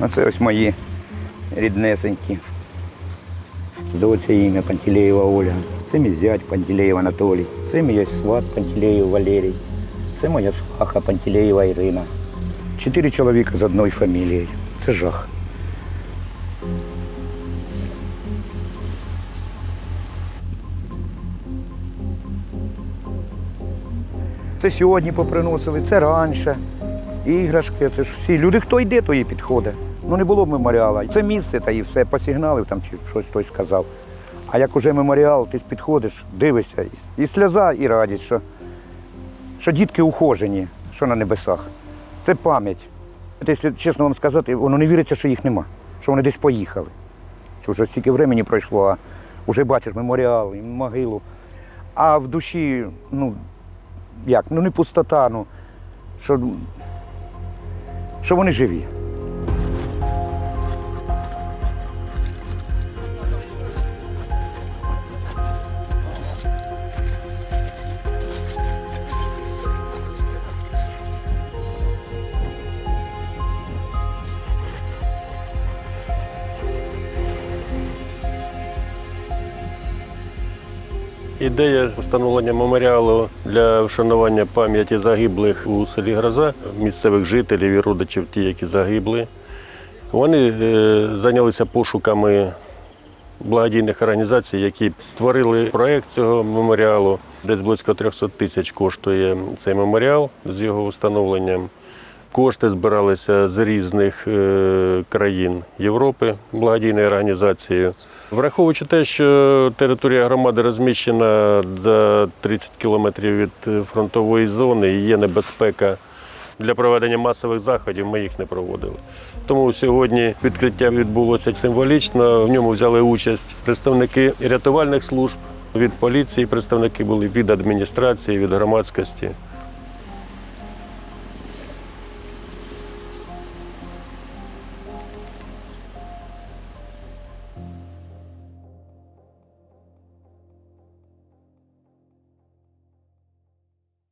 Оце ось мої ріднесенькі. Доця ім'я Пантелеєва Оля. Це мій зять Пантелеєв Анатолій. Це мій сват Пантелеєв Валерій. Це моя сваха Пантелеєва Ірина. Чотири чоловіка з одною фамілією. Це жах. Це сьогодні поприносили, це раніше. Іграшки, це ж всі. Люди, хто йде, то і підходить. Ну не було б меморіала. Це місце та і все, посігналив там чи щось хтось сказав. А як уже меморіал, ти підходиш, дивишся, і, сльоза, і радість, що, що дітки ухожені, що на небесах. Це пам'ять. Якщо чесно вам сказати, воно не віриться, що їх нема, що вони десь поїхали. Що вже стільки времени пройшло, а вже бачиш меморіал, і могилу. А в душі, ну, як, ну не пустота, ну, що, що вони живі. Ідея встановлення меморіалу для вшанування пам'яті загиблих у селі Гроза, місцевих жителів і родичів, ті, які загибли. Вони е, зайнялися пошуками благодійних організацій, які створили проєкт цього меморіалу. Десь близько 300 тисяч коштує цей меморіал з його встановленням. Кошти збиралися з різних е, країн Європи благодійною організацією. Враховуючи те, що територія громади розміщена за 30 кілометрів від е, фронтової зони і є небезпека для проведення масових заходів, ми їх не проводили. Тому сьогодні відкриття відбулося символічно. В ньому взяли участь представники рятувальних служб від поліції, представники були від адміністрації, від громадськості.